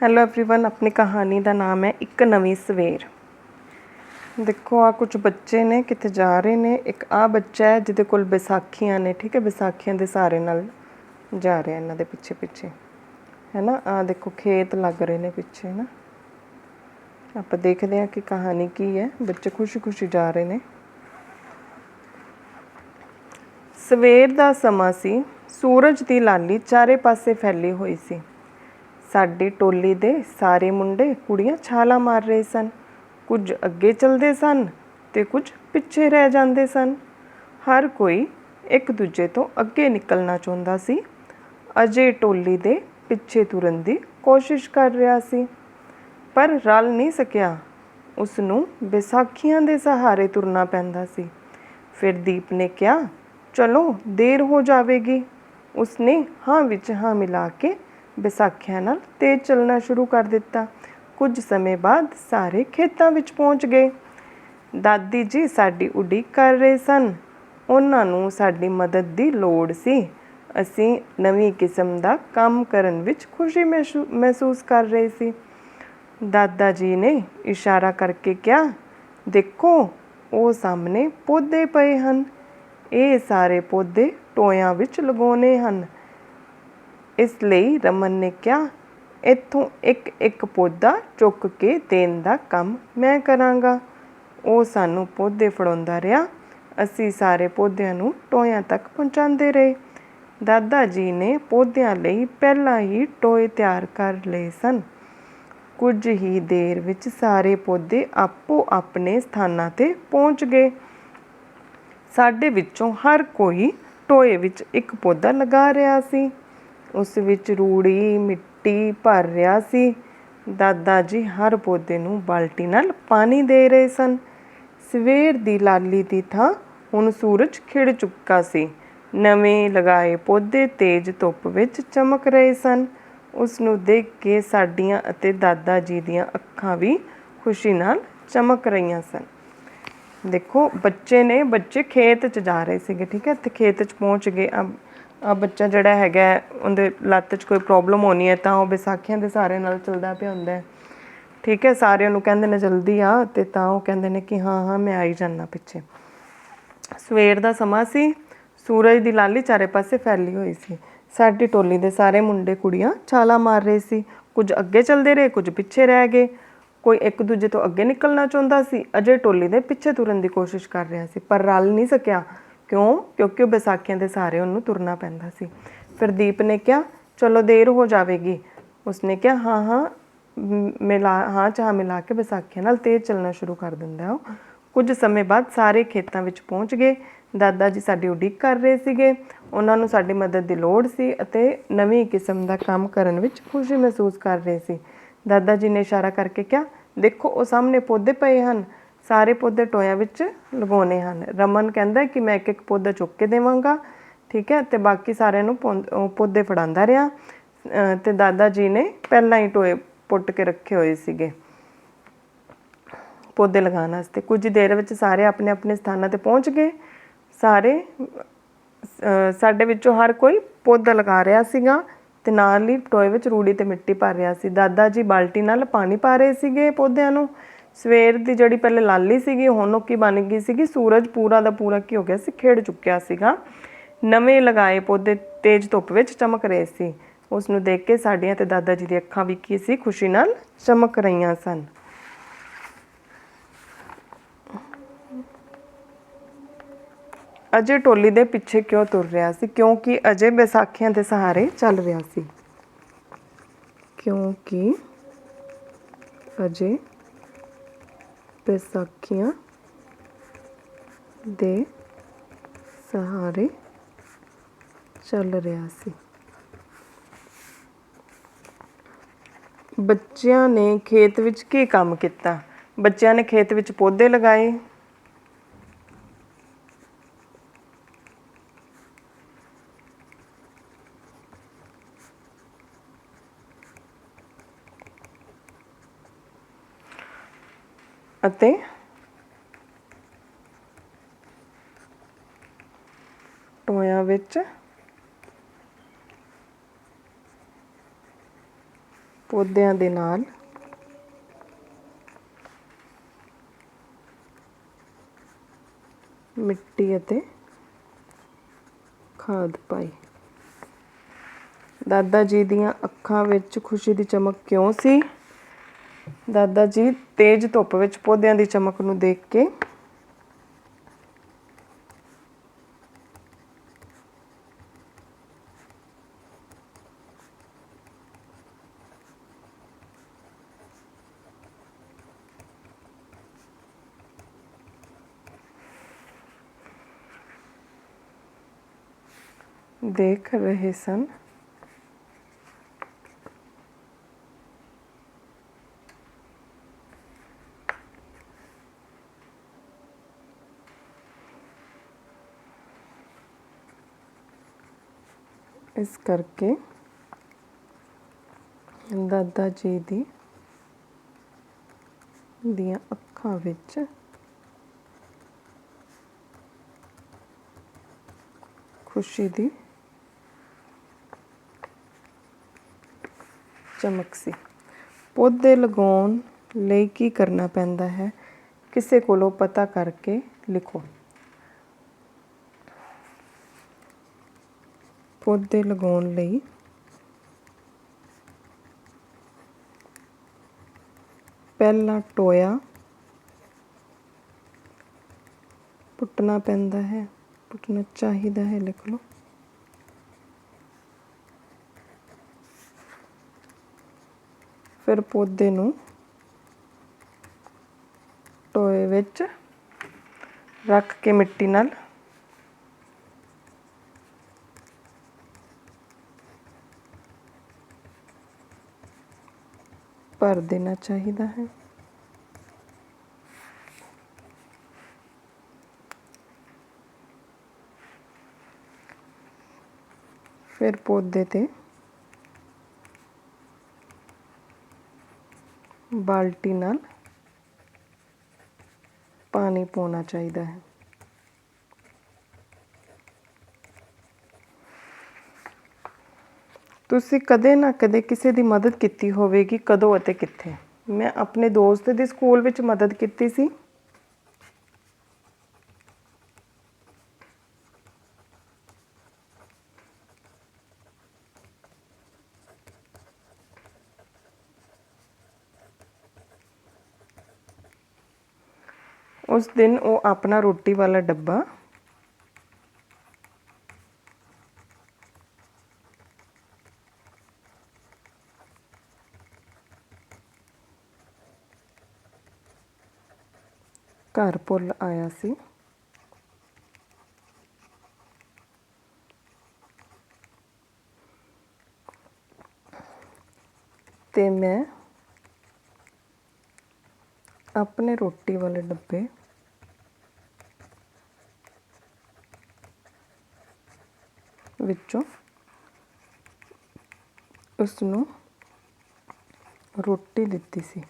Hello everyone ਆਪਣੀ ਕਹਾਣੀ ਦਾ ਨਾਮ ਹੈ ਇੱਕ ਨਵੀਂ ਸਵੇਰ ਦੇਖੋ ਆ ਕੁਝ ਬੱਚੇ ਨੇ ਕਿਤੇ ਜਾ ਰਹੇ ਨੇ ਇੱਕ ਆ ਬੱਚਾ ਹੈ ਜਿਹਦੇ ਕੋਲ ਵਿਸਾਖੀਆਂ ਨੇ ਠੀਕ ਹੈ ਵਿਸਾਖੀਆਂ ਦੇ ਸਾਰੇ ਨਾਲ ਜਾ ਰਿਹਾ ਇਹਨਾਂ ਦੇ ਪਿੱਛੇ ਪਿੱਛੇ ਹੈ ਨਾ ਆ ਦੇਖੋ ਖੇਤ ਲੱਗ ਰਹੇ ਨੇ ਪਿੱਛੇ ਨਾ ਆਪਾਂ ਦੇਖਦੇ ਹਾਂ ਕਿ ਕਹਾਣੀ ਕੀ ਹੈ ਬੱਚੇ ਖੁਸ਼ੀ-ਖੁਸ਼ੀ ਜਾ ਰਹੇ ਨੇ ਸਵੇਰ ਦਾ ਸਮਾਂ ਸੀ ਸੂਰਜ ਦੀ ਲਾਲੀ ਚਾਰੇ ਪਾਸੇ ਫੈਲੀ ਹੋਈ ਸੀ ਸਾਡੀ ਟੋਲੀ ਦੇ ਸਾਰੇ ਮੁੰਡੇ ਕੁੜੀਆਂ ਛਾਲਾਂ ਮਾਰ ਰਹੇ ਸਨ। ਕੁਝ ਅੱਗੇ ਚੱਲਦੇ ਸਨ ਤੇ ਕੁਝ ਪਿੱਛੇ ਰਹਿ ਜਾਂਦੇ ਸਨ। ਹਰ ਕੋਈ ਇੱਕ ਦੂਜੇ ਤੋਂ ਅੱਗੇ ਨਿਕਲਣਾ ਚਾਹੁੰਦਾ ਸੀ। ਅਜੇ ਟੋਲੀ ਦੇ ਪਿੱਛੇ ਤੁਰਨ ਦੀ ਕੋਸ਼ਿਸ਼ ਕਰ ਰਿਹਾ ਸੀ। ਪਰ ਰਲ ਨਹੀਂ ਸਕਿਆ। ਉਸ ਨੂੰ ਵਿਸਾਖੀਆਂ ਦੇ ਸਹਾਰੇ ਤੁਰਨਾ ਪੈਂਦਾ ਸੀ। ਫਿਰ ਦੀਪ ਨੇ ਕਿਹਾ, ਚਲੋ, ਦੇਰ ਹੋ ਜਾਵੇਗੀ। ਉਸਨੇ ਹਾਂ ਵਿੱਚ ਹਾਂ ਮਿਲਾ ਕੇ ਵਿਸਾਖੀਆਂ ਨਾਲ ਤੇਜ਼ ਚੱਲਣਾ ਸ਼ੁਰੂ ਕਰ ਦਿੱਤਾ। ਕੁਝ ਸਮੇਂ ਬਾਅਦ ਸਾਰੇ ਖੇਤਾਂ ਵਿੱਚ ਪਹੁੰਚ ਗਏ। ਦਾਦੀ ਜੀ ਸਾਡੀ ਉਡੀਕ ਕਰ ਰਹੇ ਸਨ। ਉਹਨਾਂ ਨੂੰ ਸਾਡੀ ਮਦਦ ਦੀ ਲੋੜ ਸੀ। ਅਸੀਂ ਨਵੀਂ ਕਿਸਮ ਦਾ ਕੰਮ ਕਰਨ ਵਿੱਚ ਖੁਸ਼ੀ ਮਹਿਸੂ- ਮਹਿਸੂਸ ਕਰ ਰਹੇ ਸੀ। ਦਾਦਾ ਜੀ ਨੇ ਇਸ਼ਾਰਾ ਕਰਕੇ ਕਿਹਾ, ਦੇਖੋ, ਉਹ ਸਾਹਮਣੇ ਪੌਦੇ ਪਏ ਹਨ। ਇਹ ਸਾਰੇ ਪੌਦੇ ਟੋਇਆਂ ਵਿੱਚ ਲਗਾਉਣੇ ਹਨ। ਇਸ ਲਈ ਰਮਨ ਨੇ ਕਿਹਾ, ਇੱਥੋਂ ਇੱਕ ਇੱਕ ਪੌਦਾ ਚੁੱਕ ਕੇ ਦੇਣ ਦਾ ਕੰਮ ਮੈਂ ਕਰਾਂਗਾ। ਉਹ ਸਾਨੂੰ ਪੌਦੇ ਫੜਾਉਂਦਾ ਰਿਹਾ। ਅਸੀਂ ਸਾਰੇ ਪੌਦਿਆਂ ਨੂੰ ਟੋਇਆਂ ਤੱਕ ਪਹੁੰਚਾਉਂਦੇ ਰਹੇ। ਦਾਦਾ ਜੀ ਨੇ ਪੌਦਿਆਂ ਲਈ ਪਹਿਲਾਂ ਹੀ ਟੋਏ ਤਿਆਰ ਕਰ ਲਏ ਸਨ। ਕੁਝ ਹੀ ਦੇਰ ਵਿੱਚ ਸਾਰੇ ਪੌਦੇ ਆਪੋ ਆਪਣੇ ਸਥਾਨਾਂ ਤੇ ਪਹੁੰਚ ਗਏ। ਸਾਡੇ ਵਿੱਚੋਂ ਹਰ ਕੋਈ ਟੋਏ ਵਿੱਚ ਇੱਕ ਪੌਦਾ ਲਗਾ ਰਿਹਾ ਸੀ। ਉਸ ਵਿੱਚ ਰੂੜੀ ਮਿੱਟੀ ਭਰ ਰਿਹਾ ਸੀ। ਦਾਦਾ ਜੀ ਹਰ ਪੌਦੇ ਨੂੰ ਬਾਲਟੀ ਨਾਲ ਪਾਣੀ ਦੇ ਰਹੇ ਸਨ। ਸਵੇਰ ਦੀ ਲਾਲੀ ਦੀ ਥਾਂ ਹੁਣ ਸੂਰਜ ਖਿੜ ਚੁੱਕਾ ਸੀ। ਨਵੇਂ ਲਗਾਏ ਪੌਦੇ ਤੇਜ਼ ਧੁੱਪ ਵਿੱਚ ਚਮਕ ਰਹੇ ਸਨ। ਉਸ ਨੂੰ ਦੇਖ ਕੇ ਸਾਡੀਆਂ ਅਤੇ ਦਾਦਾ ਜੀ ਦੀਆਂ ਅੱਖਾਂ ਵੀ ਖੁਸ਼ੀ ਨਾਲ ਚਮਕ ਰਹੀਆਂ ਸਨ। ਦੇਖੋ, ਬੱਚੇ ਨੇ ਬੱਚੇ ਖੇਤ 'ਚ ਜਾ ਰਹੇ ਸੀਗੇ, ਠੀਕ ਹੈ? ਤੇ ਖੇਤ 'ਚ ਪਹੁੰਚ ਗਏ। ਆ ਬੱਚਾ ਜਿਹੜਾ ਹੈਗਾ, ਉਹਦੇ ਲੱਤ 'ਚ ਕੋਈ ਪ੍ਰੋਬਲਮ ਹੋਣੀ ਹੈ ਤਾਂ ਉਹ ਵਿਸਾਖੀਆਂ ਦੇ ਸਾਰੇ ਨਾਲ ਚੱਲਦਾ ਪਿਆ ਹੁੰਦਾ ਹੈ। ਠੀਕ ਹੈ, ਸਾਰਿਆਂ ਨੂੰ ਕਹਿੰਦੇ ਨੇ ਜਲਦੀ ਆ ਤੇ ਤਾਂ ਉਹ ਕਹਿੰਦੇ ਨੇ ਕਿ ਹਾਂ ਹਾਂ, ਮੈਂ ਆਈ ਜਾਣਾ ਪਿੱਛੇ। ਸਵੇਰ ਦਾ ਸਮਾਂ ਸੀ, ਸੂਰਜ ਦੀ ਲਾਲੀ ਚਾਰੇ ਪਾਸੇ ਫੈਲੀ ਹੋਈ ਸੀ। ਸਾਡੀ ਟੋਲੀ ਦੇ ਸਾਰੇ ਮੁੰਡੇ ਕੁੜੀਆਂ ਛਾਲਾਂ ਮਾਰ ਰਹੇ ਸੀ। ਕੁਝ ਅੱਗੇ ਚੱਲਦੇ ਰਹੇ, ਕੁਝ ਪਿੱਛੇ ਰਹਿ ਗਏ। ਕੋਈ ਇੱਕ ਦੂਜੇ ਤੋਂ ਅੱਗੇ ਨਿਕਲਣਾ ਚਾਹੁੰਦਾ ਸੀ। ਅਜੇ ਟੋਲੀ ਦੇ ਪਿੱਛੇ ਤੁਰਨ ਦੀ ਕੋਸ਼ਿਸ਼ ਕਰ ਰਿਹਾ ਸੀ, ਪਰ ਰਲ ਨਹੀਂ ਸਕਿਆ। ਕਿਉਂ? ਕਿਉਂਕਿ ਉਹ ਵਿਸਾਖੀਆਂ ਦੇ ਸਾਰੇ ਉਹਨੂੰ ਤੁਰਨਾ ਪੈਂਦਾ ਸੀ। ਫਿਰ ਦੀਪ ਨੇ ਕਿਹਾ, ਚਲੋ ਦੇਰ ਹੋ ਜਾਵੇਗੀ। ਉਸਨੇ ਕਿਹਾ, ਹਾਂ ਹਾਂ ਮਿਲਾ, ਹਾਂ, ਚਾਹ ਮਿਲਾ ਕੇ ਵਿਸਾਖੀਆਂ ਨਾਲ ਤੇਜ਼ ਚੱਲਣਾ ਸ਼ੁਰੂ ਕਰ ਦਿੰਦਾ ਉਹ। ਕੁਝ ਸਮੇਂ ਬਾਅਦ ਸਾਰੇ ਖੇਤਾਂ ਵਿੱਚ ਪਹੁੰਚ ਗਏ। ਦਾਦਾ ਜੀ ਸਾਡੀ ਉਡੀਕ ਕਰ ਰਹੇ ਸੀਗੇ। ਉਹਨਾਂ ਨੂੰ ਸਾਡੀ ਮਦਦ ਦੀ ਲੋੜ ਸੀ ਅਤੇ ਨਵੀਂ ਕਿਸਮ ਦਾ ਕੰਮ ਕਰਨ ਵਿੱਚ ਖੁਸ਼ੀ ਮਹਿਸੂਸ ਕਰ ਰਹੇ ਸੀ। ਦਾਦਾ ਜੀ ਨੇ ਇਸ਼ਾਰਾ ਕਰਕੇ ਕਿਹਾ, ਦੇਖੋ, ਉਹ ਸਾਹਮਣੇ ਪੌਦੇ ਪਏ ਹਨ। ਸਾਰੇ ਪੌਦੇ ਟੋਇਆਂ ਵਿੱਚ ਲਗਾਉਣੇ ਹਨ। ਰਮਨ ਕਹਿੰਦਾ ਕਿ ਮੈਂ ਇੱਕ ਇੱਕ ਪੌਦਾ ਚੁੱਕ ਕੇ ਦੇਵਾਂਗਾ, ਠੀਕ ਹੈ, ਤੇ ਬਾਕੀ ਸਾਰਿਆਂ ਨੂੰ ਪੌਦੇ ਫੜਾਉਂਦਾ ਰਿਹਾ। ਤੇ ਦਾਦਾ ਜੀ ਨੇ ਪਹਿਲਾਂ ਹੀ ਟੋਏ ਪੁੱਟ ਕੇ ਰੱਖੇ ਹੋਏ ਸੀਗੇ ਪੌਦੇ ਲਗਾਉਣ ਵਾਸਤੇ। ਕੁਝ ਦੇਰ ਵਿੱਚ ਸਾਰੇ ਆਪਣੇ ਆਪਣੇ ਸਥਾਨਾਂ ਤੇ ਪਹੁੰਚ ਗਏ। ਸਾਰੇ ਸਾਡੇ ਵਿੱਚੋਂ ਹਰ ਕੋਈ ਪੌਦਾ ਲਗਾ ਰਿਹਾ ਸੀਗਾ ਤੇ ਨਾਲ ਹੀ ਟੋਏ ਵਿੱਚ ਰੂੜੀ ਤੇ ਮਿੱਟੀ ਭਰ ਰਿਹਾ ਸੀ। ਦਾਦਾ ਜੀ ਬਾਲਟੀ ਨਾਲ ਪਾਣੀ ਪਾ ਰਹੇ ਸੀਗੇ ਪੌਦਿਆਂ ਨੂੰ। ਸਵੇਰ ਦੀ ਜਿਹੜੀ ਪਹਿਲੇ ਲਾਲੀ ਸੀਗੀ, ਹੁਣ ਉਹ ਕੀ ਬਣ ਗਈ ਸੀਗੀ? ਸੂਰਜ ਪੂਰਾ ਦਾ ਪੂਰਾ ਕੀ ਹੋ ਗਿਆ ਸੀ? ਖਿੜ ਚੁੱਕਿਆ ਸੀਗਾ। ਨਵੇਂ ਲਗਾਏ ਪੌਦੇ ਤੇਜ਼ ਧੁੱਪ ਵਿੱਚ ਚਮਕ ਰਹੇ ਸੀ। ਉਸ ਨੂੰ ਦੇਖ ਕੇ ਸਾਡੀਆਂ ਤੇ ਦਾਦਾ ਜੀ ਦੀਆਂ ਅੱਖਾਂ ਵੀ ਕੀ ਸੀ? ਖੁਸ਼ੀ ਨਾਲ ਚਮਕ ਰਹੀਆਂ ਸਨ। ਅਜੇ ਟੋਲੀ ਦੇ ਪਿੱਛੇ ਕਿਉਂ ਤੁਰ ਰਿਹਾ ਸੀ? ਕਿਉਂਕਿ ਅਜੇ ਬੈਸਾਖੀਆਂ ਦੇ ਸਹਾਰੇ ਚੱਲ ਰਿਹਾ ਸੀ। ਕਿਉਂਕਿ ਅਜੇ ਵਿਸਾਖੀਆਂ ਦੇ ਸਹਾਰੇ ਚੱਲ ਰਿਹਾ ਸੀ। ਬੱਚਿਆਂ ਨੇ ਖੇਤ ਵਿੱਚ ਕੀ ਕੰਮ ਕੀਤਾ? ਬੱਚਿਆਂ ਨੇ ਖੇਤ ਵਿੱਚ ਪੌਦੇ ਲਗਾਏ। ਅਤੇ ਟੋਇਆਂ ਵਿੱਚ ਪੌਦਿਆਂ ਦੇ ਨਾਲ ਮਿੱਟੀ ਅਤੇ ਖਾਦ ਪਾਈ। ਦਾਦਾ ਜੀ ਦੀਆਂ ਅੱਖਾਂ ਵਿੱਚ ਖੁਸ਼ੀ ਦੀ ਚਮਕ ਕਿਉਂ ਸੀ? ਦਾਦਾ ਜੀ ਤੇਜ਼ ਧੁੱਪ ਵਿੱਚ ਪੌਦਿਆਂ ਦੀ ਚਮਕ ਨੂੰ ਦੇਖ ਕੇ। ਦੇਖ ਰਹੇ ਸਨ। ਇਸ ਕਰਕੇ ਦਾਦਾ ਜੀ ਦੀ ਦੀਆਂ ਅੱਖਾਂ ਵਿੱਚ ਖੁਸ਼ੀ ਦੀ ਚਮਕ ਸੀ। ਪੌਦੇ ਲਗਾਉਣ ਲਈ ਕੀ ਕਰਨਾ ਪੈਂਦਾ ਹੈ? ਕਿਸੇ ਕੋਲੋਂ ਪਤਾ ਕਰਕੇ ਲਿਖੋ। ਪੌਦੇ ਲਗਾਉਣ ਲਈ। ਪਹਿਲਾ ਟੋਇਆ ਪੁੱਟਣਾ ਪੈਂਦਾ ਹੈ। ਪੁੱਟਣਾ ਚਾਹੀਦਾ ਹੈ, ਲਿਖ ਲਓ। ਫਿਰ ਪੌਦੇ ਨੂੰ ਟੋਏ ਵਿੱਚ ਰੱਖ ਕੇ ਮਿੱਟੀ ਨਾਲ ਭਰ ਦੇਣਾ ਚਾਹੀਦਾ ਹੈ ਫਿਰ ਪੌਦੇ ਤੇ ਬਾਲਟੀ ਨਾਲ ਪਾਣੀ ਪਾਉਣਾ ਚਾਹੀਦਾ ਹੈ ਤੁਸੀਂ ਕਦੇ ਨਾ ਕਦੇ ਕਿਸੇ ਦੀ ਮਦਦ ਕੀਤੀ ਹੋਵੇਗੀ, ਕਦੋਂ ਅਤੇ ਕਿੱਥੇ? ਮੈਂ ਆਪਣੇ ਦੋਸਤ ਦੀ ਸਕੂਲ ਵਿੱਚ ਮਦਦ ਕੀਤੀ ਸੀ। ਉਸ ਦਿਨ ਉਹ ਆਪਣਾ ਰੋਟੀ ਵਾਲਾ ਡੱਬਾ ਘਰ ਭੁੱਲ ਆਇਆ ਸੀ। ਤੇ ਮੈਂ ਆਪਣੇ ਰੋਟੀ ਵਾਲੇ ਡੱਬੇ ਵਿੱਚੋਂ ਉਸ ਨੂੰ ਰੋਟੀ ਦਿੱਤੀ ਸੀ।